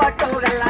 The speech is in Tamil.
வாட்டோடலாம்